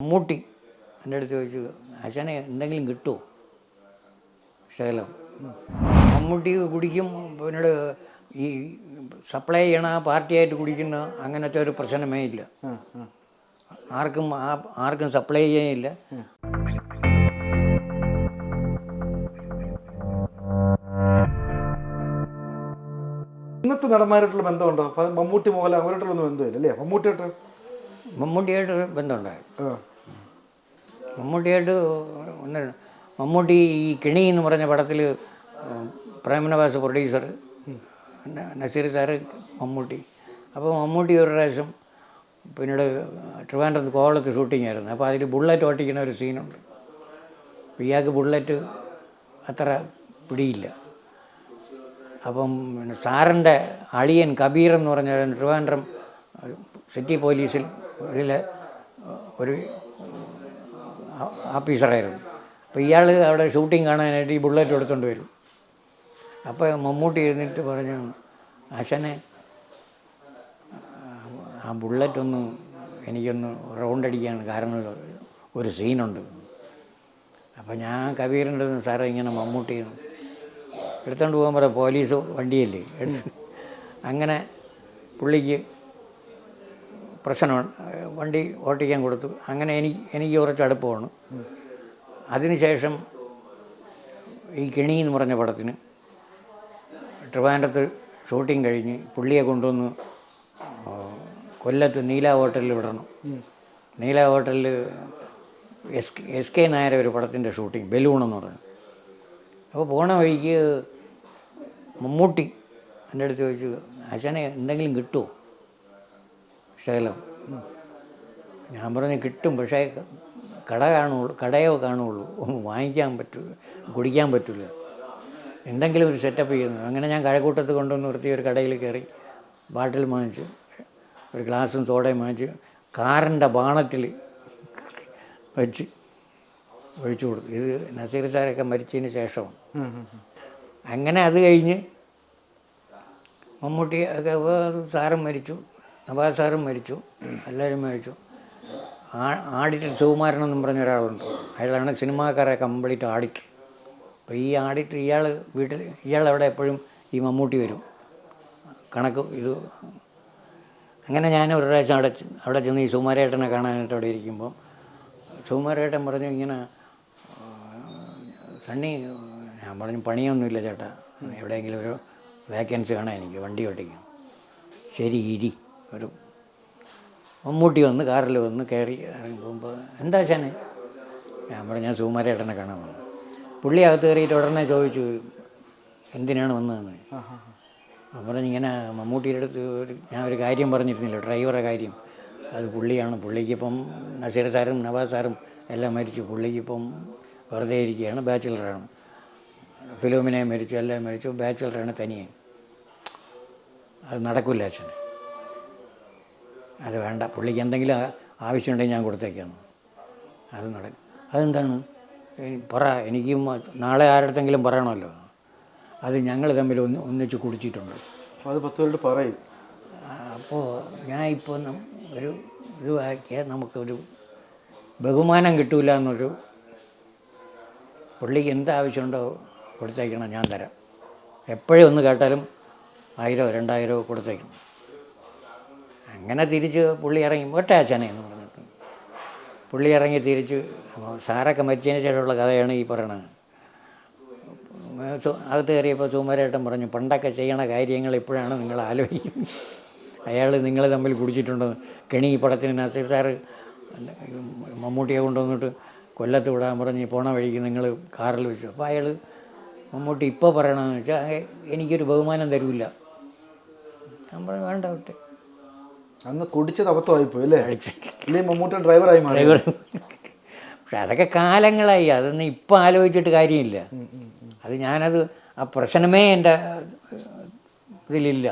മമ്മൂട്ടി എന്റെ അടുത്ത് ചോദിച്ചു അച്ഛനെ എന്തെങ്കിലും കിട്ടുമോ ശകലം. മമ്മൂട്ടി കുടിക്കും പിന്നീട് ഈ സപ്ലൈ ചെയ്യണ പാർട്ടിയായിട്ട് കുടിക്കുന്ന അങ്ങനത്തെ ഒരു പ്രശ്നമേ ഇല്ല. ആർക്കും ആർക്കും സപ്ലൈ ചെയ്യാനില്ല. ഇന്നത്തെ നടന്മാരായിട്ടുള്ള ബന്ധമുണ്ടോ? മമ്മൂട്ടി മോഹൻലാൽ അവരായിട്ടുള്ള ബന്ധമില്ല അല്ലേ മമ്മൂട്ടിയായിട്ട് മമ്മൂട്ടിയായിട്ട് ബന്ധമുണ്ടായിരുന്നു മമ്മൂട്ടിയായിട്ട് ഒന്ന് മമ്മൂട്ടി ഈ കിണി എന്ന് പറഞ്ഞ പടത്തിൽ പ്രേമനവാസ് പ്രൊഡ്യൂസർ നസീർ സാറ് മമ്മൂട്ടി. അപ്പോൾ മമ്മൂട്ടി ഒരു പ്രാവശ്യം പിന്നീട് ട്രിവാൻഡ്രത്ത് കോവളത്ത് ഷൂട്ടിംഗ് ആയിരുന്നു. അപ്പോൾ അതിൽ ബുള്ളറ്റ് ഓട്ടിക്കുന്ന ഒരു സീനുണ്ട് അപ്പോൾ ഇയാൾക്ക് ബുള്ളറ്റ് അത്ര പിടിയില്ല. അപ്പം സാറിന്റെ അളിയൻ കബീർ എന്ന് പറഞ്ഞ ട്രിവാൻഡ്രം സിറ്റി പോലീസിൽ ഇതിൽ ഒരു ആ- ഓഫീസറായിരുന്നു അപ്പോൾ ഇയാൾ അവിടെ ഷൂട്ടിംഗ് കാണാനായിട്ട് ഈ ബുള്ളറ്റ് എടുത്തുകൊണ്ട് വരും. അപ്പോൾ മമ്മൂട്ടി എഴുന്നിട്ട് പറഞ്ഞു അച്ഛനെ ആ ബുള്ളറ്റൊന്ന് എനിക്കൊന്ന് റൗണ്ട് അടിക്കാൻ കാരണം ഒരു സീനുണ്ട്. അപ്പോൾ ഞാൻ കബീറിന്റെ സാറേ ഇങ്ങനെ മമ്മൂട്ടി എടുത്തുകൊണ്ട് പോകാൻ പറയാം പോലീസ് വണ്ടിയല്ലേ? അങ്ങനെ പുള്ളിക്ക് പ്രശ്നമാണ് വണ്ടി ഓട്ടിക്കാൻ കൊടുത്തു. അങ്ങനെ എനിക്ക് എനിക്ക് കുറച്ച് അടുപ്പമാണ്. അതിനുശേഷം ഈ കെണി എന്ന് പറഞ്ഞ പടത്തിന് ട്രിവാൻഡ്രത്ത് ഷൂട്ടിംഗ് കഴിഞ്ഞ് പുള്ളിയെ കൊണ്ടുവന്ന് കൊല്ലത്ത് നീല ഹോട്ടലിൽ വിടണം. നീല ഹോട്ടലിൽ എസ് എസ് കെ നായർ ഒരു പടത്തിന്റെ ഷൂട്ടിംഗ് ബലൂൺ എന്ന് പറഞ്ഞു അപ്പോൾ പോണ വഴിക്ക് മമ്മൂട്ടി എന്റെ അടുത്ത് ചോദിച്ചു അച്ഛനെ എന്തെങ്കിലും കിട്ടുമോ? ശകലം. ഞാൻ പറഞ്ഞു കിട്ടും പക്ഷേ കട കാണുള്ളൂ കടയോ കാണുള്ളൂ. വാങ്ങിക്കാൻ പറ്റൂ കുടിക്കാൻ പറ്റില്ല എന്തെങ്കിലും ഒരു സെറ്റപ്പ് ചെയ്യുന്നു. അങ്ങനെ ഞാൻ കഴക്കൂട്ടത്ത് കൊണ്ടുവന്ന് നിർത്തി ഒരു കടയിൽ കയറി ബാട്ടിൽ വാങ്ങിച്ചു ഒരു ഗ്ലാസും സോഡയും വാങ്ങിച്ചു കാറിന്റെ ബാണറ്റിൽ വെച്ച് ഒഴിച്ചു കൊടുത്തു. ഇത് നസീർ സാറൊക്കെ മരിച്ചതിന് ശേഷമാണ്. അങ്ങനെ അത് കഴിഞ്ഞ് മമ്മൂട്ടി ഒക്കെ സാറും മരിച്ചു. നവാസ് സാറും മരിച്ചു. എല്ലാവരും മരിച്ചു. ആ- ആഡിറ്റർ സുകുമാരൻ എന്നും പറഞ്ഞ ഒരാളുണ്ട്. അയാളാണ് സിനിമാക്കാരെ കംപ്ലീറ്റ് ആഡിറ്റർ. അപ്പോൾ ഈ ആഡിറ്റർ ഇയാൾ വീട്ടിൽ ഇയാൾ അവിടെ എപ്പോഴും ഈ മമ്മൂട്ടി വരും. കണക്ക് ഇത്. അങ്ങനെ ഞാൻ ഒരു പ്രാവശ്യം അവിടെ അവിടെ ചെന്ന് ഈ സുമാരേട്ടനെ കാണാനായിട്ട് അവിടെ ഇരിക്കുമ്പോൾ സുമാരേട്ടൻ പറഞ്ഞു ഇങ്ങനെ സണ്ണി ഞാൻ പറഞ്ഞു പണിയൊന്നുമില്ല ചേട്ടാ. എവിടെയെങ്കിലും ഒരു വേക്കൻസി കാണാൻ എനിക്ക് വണ്ടി ഓട്ടിക്കും ശരി ഇരി. ഒരു മമ്മൂട്ടി വന്ന് കാറിൽ വന്ന് കയറി ഇറങ്ങി പോകുമ്പോൾ എന്താ ശനെ ഞാൻ പറഞ്ഞു ഞാൻ സുകുമാരേട്ടനെ കാണാൻ വന്നു. പുള്ളി അകത്ത് കയറിയിട്ട് ഉടനെ ചോദിച്ചു എന്തിനാണ് വന്നതെന്ന്. ഞാൻ പറഞ്ഞു ഇങ്ങനെ മമ്മൂട്ടിയുടെ അടുത്ത് ഒരു ഞാൻ ഒരു കാര്യം പറഞ്ഞിരുന്നില്ല ഡ്രൈവറെ കാര്യം. അത് പുള്ളിയാണ്. പുള്ളിക്കിപ്പം നസീർ സാറും നവാസ് സാറും എല്ലാം മരിച്ചു. പുള്ളിക്കിപ്പം വെറുതെ ഇരിക്കുകയാണ് ബാച്ചിലറാണ്. ഫിലോമിനെ മരിച്ചു എല്ലാം മരിച്ചു ബാച്ചിലറാണ് തനിയെ. അത് നടക്കില്ല അച്ഛന്. അത് വേണ്ട. പുള്ളിക്ക് എന്തെങ്കിലും ആവശ്യമുണ്ടെങ്കിൽ ഞാൻ കൊടുത്തേക്കാണ്. അത് നടക്കും അതെന്താണ്? പറ എനിക്കും നാളെ ആരുടെങ്കിലും പറയണമല്ലോ. അത് ഞങ്ങൾ തമ്മിൽ ഒന്ന് ഒന്നിച്ച് കുടിച്ചിട്ടുണ്ട്. അത് പത്ത് പേരോട് പറയും. അപ്പോൾ ഞാൻ ഇപ്പോൾ ഒരു ഇതുവാക്കിയാൽ നമുക്കൊരു ബഹുമാനം കിട്ടൂല എന്നൊരു പുള്ളിക്ക് എന്ത് ആവശ്യമുണ്ടോ കൊടുത്തേക്കണം ഞാൻ തരാം. എപ്പോഴും ഒന്ന് കേട്ടാലും ആയിരോ രണ്ടായിരമോ കൊടുത്തേക്കണം. അങ്ങനെ തിരിച്ച് പുള്ളി ഇറങ്ങി ഒട്ടയച്ചനെ എന്ന് പറഞ്ഞിട്ട്. പുള്ളി ഇറങ്ങി തിരിച്ച് സാറൊക്കെ മരിച്ചതിന് ശേഷമുള്ള കഥയാണ് ഈ പറയണത്. അകത്ത് കയറിയപ്പോൾ സുമാരേട്ടൻ പറഞ്ഞു പണ്ടൊക്കെ ചെയ്യണ കാര്യങ്ങൾ ഇപ്പോഴാണ് നിങ്ങൾ ആലോചിക്കുന്നത്. അയാൾ നിങ്ങൾ തമ്മിൽ കുടിച്ചിട്ടുണ്ടെന്ന് കെണി പടത്തിന് നസീർ സാറ് മമ്മൂട്ടിയെ കൊണ്ടുവന്നിട്ട് കൊല്ലത്ത് വിടാൻ പറഞ്ഞ് പോണ വഴിക്ക് നിങ്ങൾ കാറിൽ വെച്ചു. അപ്പോൾ അയാൾ മമ്മൂട്ടി ഇപ്പോൾ പറയണമെന്ന് വെച്ചാൽ "ഏ, എനിക്കൊരു ബഹുമാനം തരൂല്ല ഞാൻ പറഞ്ഞു വേണ്ട വിട്ടെ. അന്ന് കുടിച്ചത് അബദ്ധമായിപ്പോയി അല്ലേ? ഇല്ലേ മമ്മൂട്ടി ഡ്രൈവറായി മാറി ഡ്രൈവർ പക്ഷെ അതൊക്കെ കാലങ്ങളായി. അതൊന്നും ഇപ്പം ആലോചിച്ചിട്ട് കാര്യമില്ല. അത് ഞാനത് ആ പ്രശ്നമേ എന്റെ ഇതിലില്ല.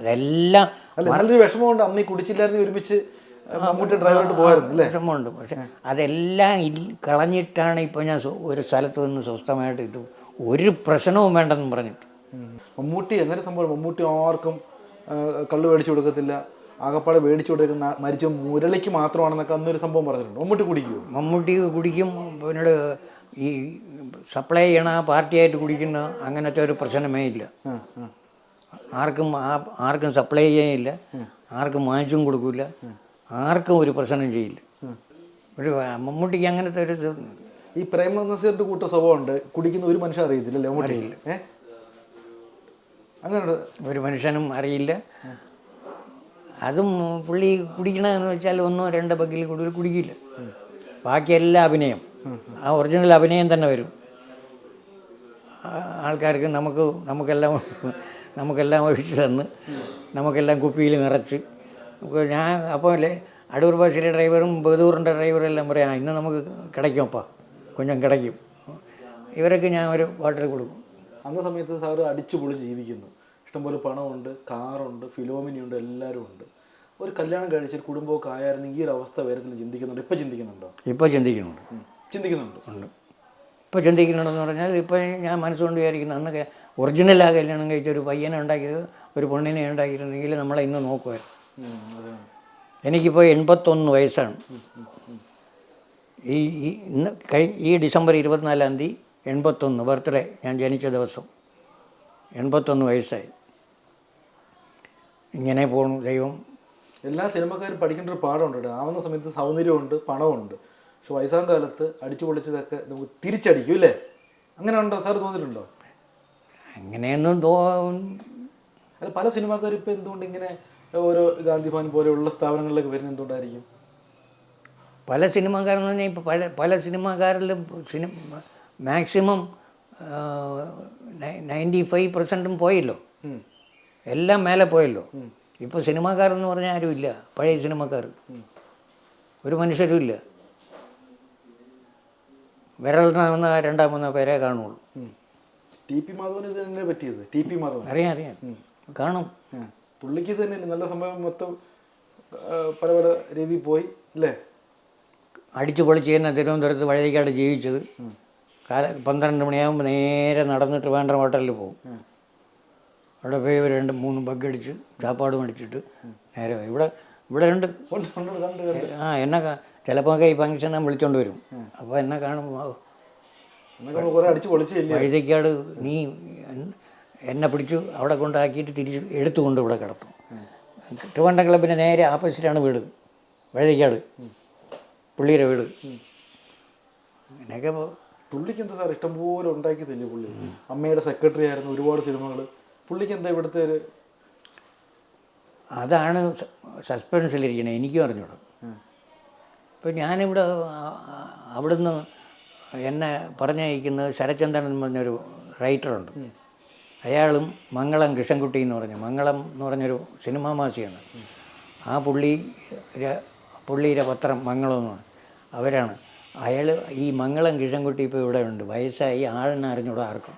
അതെല്ലാം അല്ല നല്ലൊരു വിഷമമുണ്ട്. അന്ന് ഈ കുടിച്ചില്ലായിരുന്നു ഒരുമിച്ച് മമ്മൂട്ടി ഡ്രൈവറായിട്ട് പോകാറുണ്ട് അല്ലേ? വിഷമമുണ്ട്. പക്ഷെ അതെല്ലാം കളഞ്ഞിട്ടാണ് ഇപ്പോൾ ഞാൻ ഒരു സ്ഥലത്ത് നിന്ന് സ്വസ്ഥമായിട്ട് ഇത് ഒരു പ്രശ്നവും വേണ്ടെന്ന് പറഞ്ഞിട്ട്. മമ്മൂട്ടി എങ്ങനെ സംഭവം. മമ്മൂട്ടി ആർക്കും കള്ള് മേടിച്ചു കൊടുക്കത്തില്ല. ആകപ്പാടെ മേടിച്ചു കൊടുക്കുന്ന മരിച്ച മുരളിക്ക് മാത്രമാണെന്നൊക്കെ അന്നൊരു സംഭവം പറഞ്ഞിട്ടുണ്ട്. മമ്മൂട്ടി കുടിക്കും മമ്മൂട്ടി കുടിക്കും. പിന്നീട് ഈ സപ്ലൈ ചെയ്യണ പാർട്ടിയായിട്ട് കുടിക്കുന്ന അങ്ങനത്തെ ഒരു പ്രശ്നമേ ഇല്ല. ആർക്കും ആർക്കും സപ്ലൈ ചെയ്യുന്നില്ല ആർക്കും വാങ്ങിച്ചും കൊടുക്കില്ല. ആർക്കും ഒരു പ്രശ്നം ചെയ്യില്ല. ഒരു മമ്മൂട്ടിക്ക് അങ്ങനത്തെ ഒരു ഈ പ്രേമ നസീറിന്റെ കൂട്ട സ്വഭാവമുണ്ട്. കുടിക്കുന്ന ഒരു മനുഷ്യൻ അറിയത്തില്ല അങ്ങനെ ഒരു മനുഷ്യനും അറിയില്ല. അതും പുള്ളി കുടിക്കണമെന്ന് വെച്ചാൽ ഒന്നോ രണ്ടോ ബഗ്ഗിൽ കൂടുതൽ കുടിക്കില്ല. ബാക്കിയെല്ലാം അഭിനയം. ആ ഒറിജിനൽ അഭിനയം തന്നെ വരും. ആൾക്കാർക്ക് നമുക്ക് നമുക്കെല്ലാം നമുക്കെല്ലാം ഒഴിച്ച് തന്ന് നമുക്കെല്ലാം കുപ്പിയിൽ നിറച്ച്. ഞാൻ അപ്പോൾ അല്ലേ അടൂർ ഭാഷയിലെ ഡ്രൈവറും ബഹദൂറിന്റെ ഡ്രൈവറും എല്ലാം പറയാം ഇന്ന് നമുക്ക് കിടക്കുമപ്പാ കുഞ്ഞം കിടക്കും ഇവരൊക്കെ ഞാൻ ഒരു വാട്ടർ കൊടുക്കും. അന്ന സമയത്ത് സാറ് അടിച്ചു പൊളി ജീവിക്കുന്നു. ഇഷ്ടംപോലെ പണമുണ്ട് കാറുണ്ട് ഫിലോമിനിയുണ്ട് എല്ലാവരും ഉണ്ട്. ഒരു കല്യാണം കഴിച്ചൊരു കുടുംബമൊക്കെ ആയിരുന്നെങ്കിൽ ഈ ഒരു അവസ്ഥ വരത്തില്ല ചിന്തിക്കുന്നുണ്ട്? ഇപ്പം ചിന്തിക്കുന്നുണ്ടോ? ഇപ്പോൾ ചിന്തിക്കുന്നുണ്ട്. ചിന്തിക്കുന്നുണ്ട്? ഉണ്ട്. ഇപ്പോൾ ചിന്തിക്കുന്നുണ്ടെന്ന് പറഞ്ഞാൽ ഇപ്പോൾ ഞാൻ മനസ്സുകൊണ്ട് വിചാരിക്കുന്നു അന്നൊക്കെ ഒറിജിനലാ കല്യാണം കഴിച്ച ഒരു പയ്യനെ ഉണ്ടാക്കിയത് ഒരു പെണ്ണിനെ ഉണ്ടാക്കിയിരുന്നെങ്കിൽ നമ്മളെ ഇന്ന് നോക്കുമായിരുന്നു. എനിക്കിപ്പോൾ എൺപത്തൊന്ന് വയസ്സാണ്. ഈ ഈ ഇന്ന് ഈ ഡിസംബർ ഇരുപത്തിനാലാം തീയതി എൺപത്തൊന്ന് ബർത്ത്ഡേ ഞാൻ ജനിച്ച ദിവസം. എൺപത്തൊന്ന് വയസ്സായി. ഇങ്ങനെ പോണു ദൈവം. എല്ലാ സിനിമക്കാരും പഠിക്കേണ്ട ഒരു പാഠമുണ്ട് ആവുന്ന സമയത്ത് സൗന്ദര്യമുണ്ട് പണമുണ്ട് പക്ഷെ വയസ്സാം കാലത്ത് അടിച്ചു പൊളിച്ചതൊക്കെ നമുക്ക് തിരിച്ചടിക്കും അല്ലേ അങ്ങനെ ഉണ്ടോ? സാർ തോന്നിയിട്ടുണ്ടോ? അങ്ങനെയൊന്നും തോ അല്ല പല സിനിമാക്കാരും ഇപ്പം എന്തുകൊണ്ട് ഇങ്ങനെ ഓരോ ഗാന്ധി ഭവൻ പോലെയുള്ള സ്ഥാപനങ്ങളിലേക്ക് വരുന്നത് എന്തുകൊണ്ടായിരിക്കും? പല സിനിമാക്കാരെന്ന് പറഞ്ഞാൽ ഇപ്പോൾ പല പല സിനിമാക്കാരിലും സിനിമ മാക്സിമം നയന്റി ഫൈവ് പെർസെന്റും പോയല്ലോ. എല്ലാം മേലെ പോയല്ലോ. ഇപ്പോൾ സിനിമാക്കാരെന്ന് പറഞ്ഞാൽ ആരുമില്ല. പഴയ സിനിമക്കാർ ഒരു മനുഷ്യരും ഇല്ല വിരലിനാവുന്ന രണ്ടാമൂന്നോ പേരെ കാണുള്ളൂ. ടി പി മാധവന് തന്നെ പറ്റിയത്. ടി പി മാധവൻ അറിയാം അറിയാം. കാണും. പുള്ളിക്ക് തന്നെ നല്ല സംഭവം മൊത്തം പല പല രീതിയിൽ പോയി അല്ലേ? അടിച്ചു പൊളിച്ച് തന്നെ തിരുവനന്തപുരത്ത് വഴുതിക്കാട് ജീവിച്ചത്. കാല പന്ത്രണ്ട് മണിയാകുമ്പോൾ നേരെ നടന്നിട്ട് വേണ്ട ഹോട്ടലിൽ പോകും അവിടെ പോയി ഒരു രണ്ട് മൂന്ന് ബഗ് അടിച്ച് ചാപ്പാട് മേടിച്ചിട്ട് നേരെ. ഇവിടെ ഇവിടെ രണ്ട് ആ എന്നെ ചിലപ്പോൾ ഈ ഫംഗ്ഷനെ വിളിച്ചോണ്ട് വരും. അപ്പോൾ എന്നെ കാണുമ്പോൾ വഴുതക്കാട് എന്നൊക്കെ വഴുതയ്ക്കാട് നീ എന്നെ പിടിച്ചു അവിടെ കൊണ്ടാക്കിയിട്ട് തിരിച്ച് എടുത്തുകൊണ്ട് ഇവിടെ കിടത്തും ട്രിവാൻഡ്രം ക്ലബിന്റെ നേരെ ആപ്പോസിറ്റാണ് വീട്. വഴുതയ്ക്കാട് പുള്ളിയുടെ വീട്. പോ- പുള്ളിക്ക് എന്താ സാർ ഇഷ്ടംപോലെ ഉണ്ടാക്കിയതല്ലേ പുള്ളി? അമ്മയുടെ സെക്രട്ടറി ആയിരുന്നു ഒരുപാട് സിനിമകൾ പുള്ളിക്ക് എന്താ ഇവിടുത്തെ ഒരു അതാണ് സസ്പെൻസിലിരിക്കണേ എനിക്കും അറിഞ്ഞോളൂ ഇപ്പം ഞാനിവിടെ അവിടുന്ന് എന്നെ പറഞ്ഞയക്കുന്നത് ശരചന്ദ്രൻ എന്ന് പറഞ്ഞൊരു റൈറ്ററുണ്ട് അയാളും മംഗളം കൃഷ്ണൻകുട്ടി എന്ന് പറഞ്ഞു. മംഗളം എന്ന് പറഞ്ഞൊരു സിനിമാ മാസികയാണ്. ആ പുള്ളി പുള്ളിയുടെ പത്രം മംഗളം എന്ന് അവരാണ്. അയാൾ ഈ മംഗളം കിഴങ്കുട്ടി ഇപ്പോൾ ഇവിടെ ഉണ്ട്. വയസ്സായി ആളിനെ അറിഞ്ഞൂടാ ആർക്കും